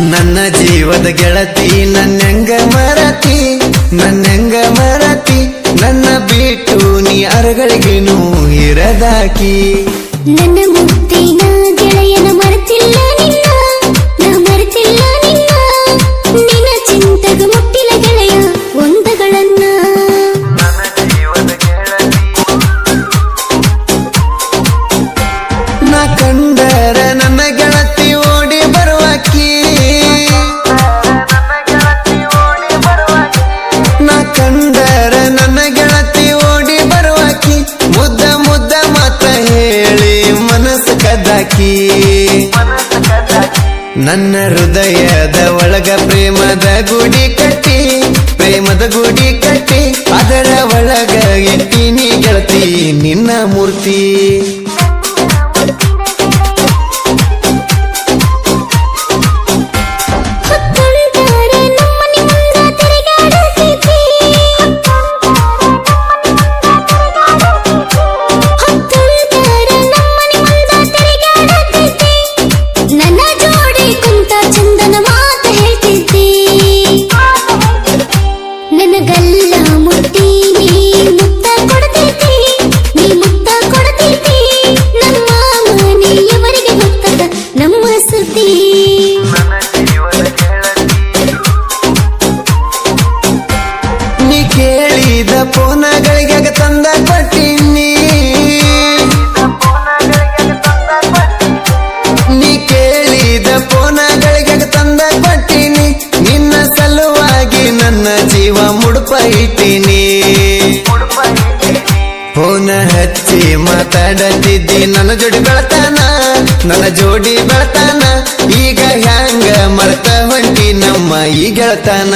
ನನ್ನ ಜೀವದ ಗೆಳತಿ ನನ್ನಂಗ ಮರತಿ ನನ್ನಂಗ ಮರತಿ ನನ್ನ ಬಿಟ್ಟು ನೀ ಅರಗಳಿಗೆನು ಇರದಾಕಿ. ನನ್ನ ಮುತ್ತಿನ ಕಂಡರ ನನ್ನ ಗೆಳತಿ ಓಡಿ ಬರುವಾಕಿ, ಮುದ್ದ ಮುದ್ದ ಮಾತ ಹೇಳಿ ಮನಸ್ಸು ಕದ್ದಾಕಿ ನನ್ನ ಹೃದಯದ ಒಳಗ ಪ್ರೇಮದ ಗುಡಿ ಕಟ್ಟಿ, ಪ್ರೇಮದ ಗುಡಿ ಕಟ್ಟಿ, ಅದರ ಒಳಗ ಎತ್ತೀನಿ ಗೆಳತಿ ನಿನ್ನ ಮೂರ್ತಿ. ಕೇಳಿದ ಪೋನಗಳಿಗೆ ತಂದ ಕೊಟ್ಟಿನಿ. ನೀ ಕೇಳಿದ ಪೋನಗಳಿಗೆ ತಂದ ಕೊಟ್ಟಿನಿ. ನಿನ್ನ ಸಲುವಾಗಿ ನನ್ನ ಜೀವ ಮುಡುಪ ಇಟ್ಟಿನಿ ಫೋನ ಹಚ್ಚಿ ಮಾತಾಡತಿದ್ದಿ. ನನ್ನ ಜೋಡಿ ಬೆಳತಾನ, ನನ್ನ ಜೋಡಿ ಬೆಳತಾನ. ಈಗ ಹ್ಯಾಂಗ ಮರ್ತ ಹೊಂಟಿ ನಮ್ಮ ಈ ಗೆಳತಾನ.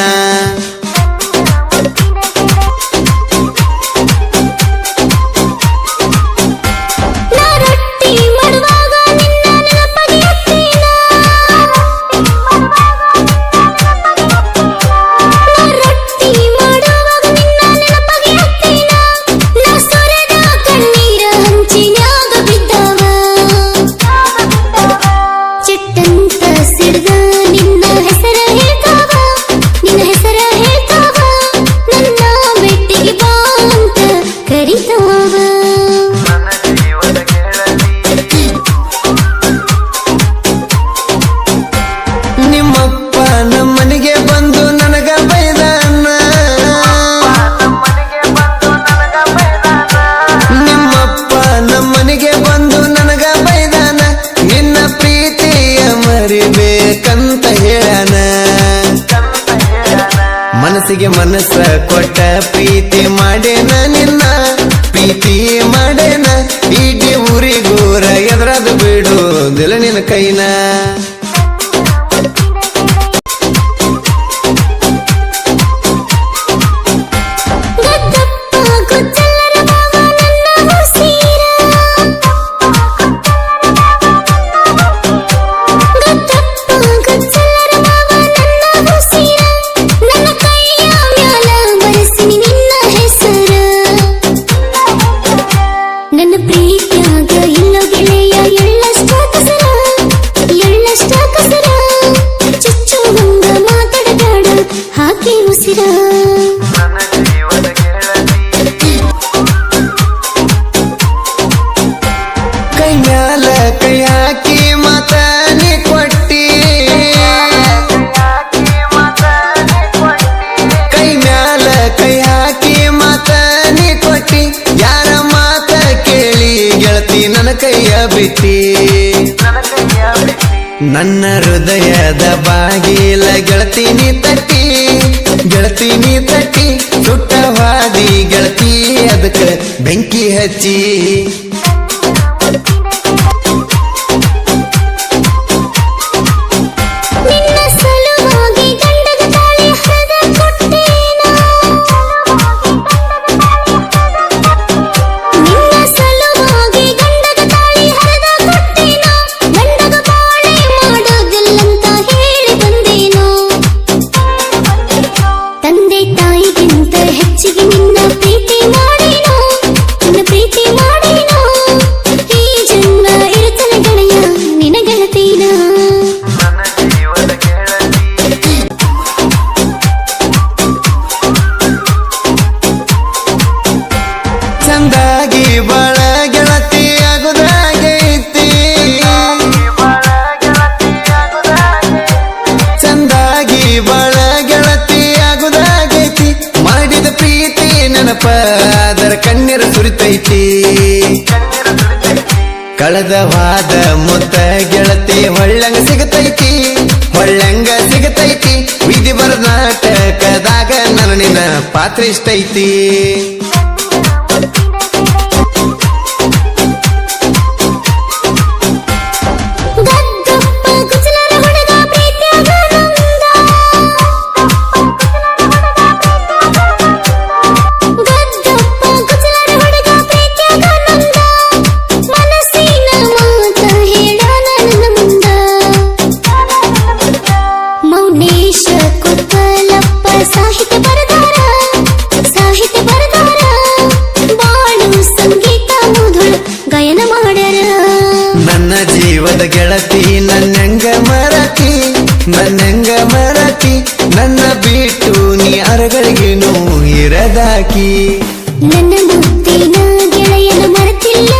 Cristo ಮನಸ್ಸಿಗೆ ಮನಸ್ಸ ಕೊಟ್ಟ ಪ್ರೀತಿ ಮಾಡೇನ ನಿನ್ನ? ಪ್ರೀತಿ ಮಾಡೇನ ಇಡೀ ಊರಿಗೂರ ಬಿಡು ದಿಲ ನಿನ್ನ ಕೈನ. ಹಾಕಿ ಉಸಿರ ಕೈ ಕೈ ಕೈ ಕೊಟ್ಟಿ. ಯಾರ ಮಾತ ಕೇಳಿ ಗೆಳತಿ ನನ್ನ ನನ್ನ ಹೃದಯದ ಬಾಗಿಲ ಗೆಳತಿ ತಟ್ಟಿ ನೀ ತಟ್ಟಿ ಸುಟ್ಟವಾದಿ ಗೆಳತಿ ಅದಕ್ಕೆ ಬೆಂಕಿ ಹಚ್ಚಿ. ಬಾಳ ಗೆಳತಿ ಆಗುದಾಗೈತಿ ಚಂದಾಗಿ ಬಾಳ ಗೆಳತಿ ಆಗುದಾಗೈತಿ ಮಾಡಿದ ಪ್ರೀತಿ ನೆನಪ, ಅದರ ಕಣ್ಣೀರ ಸುರಿತೈತಿ. ಕಳೆದವಾದ ಮುತ್ತ ಗೆಳತಿ, ಹೊಳ್ಳಂಗ ಸಿಗತೈತಿ. ಹೊಳ್ಳಂಗ ಸಿಗತೈತಿ. ವಿಧಿ ಬರನಾಟಕದಾಗ ನನ್ನ ನಿನ್ನ ಪಾತ್ರ ಇಷ್ಟೈತಿ. ಬಿಟ್ಟು ನೀ ಅರಗಳಿಗೆ ನೋವು ಇರದಾಕಿ. ನನ್ನ ಮುತ್ತಿನ ಗೆಳೆಯನು ಮರೆತಿಲ್ಲ.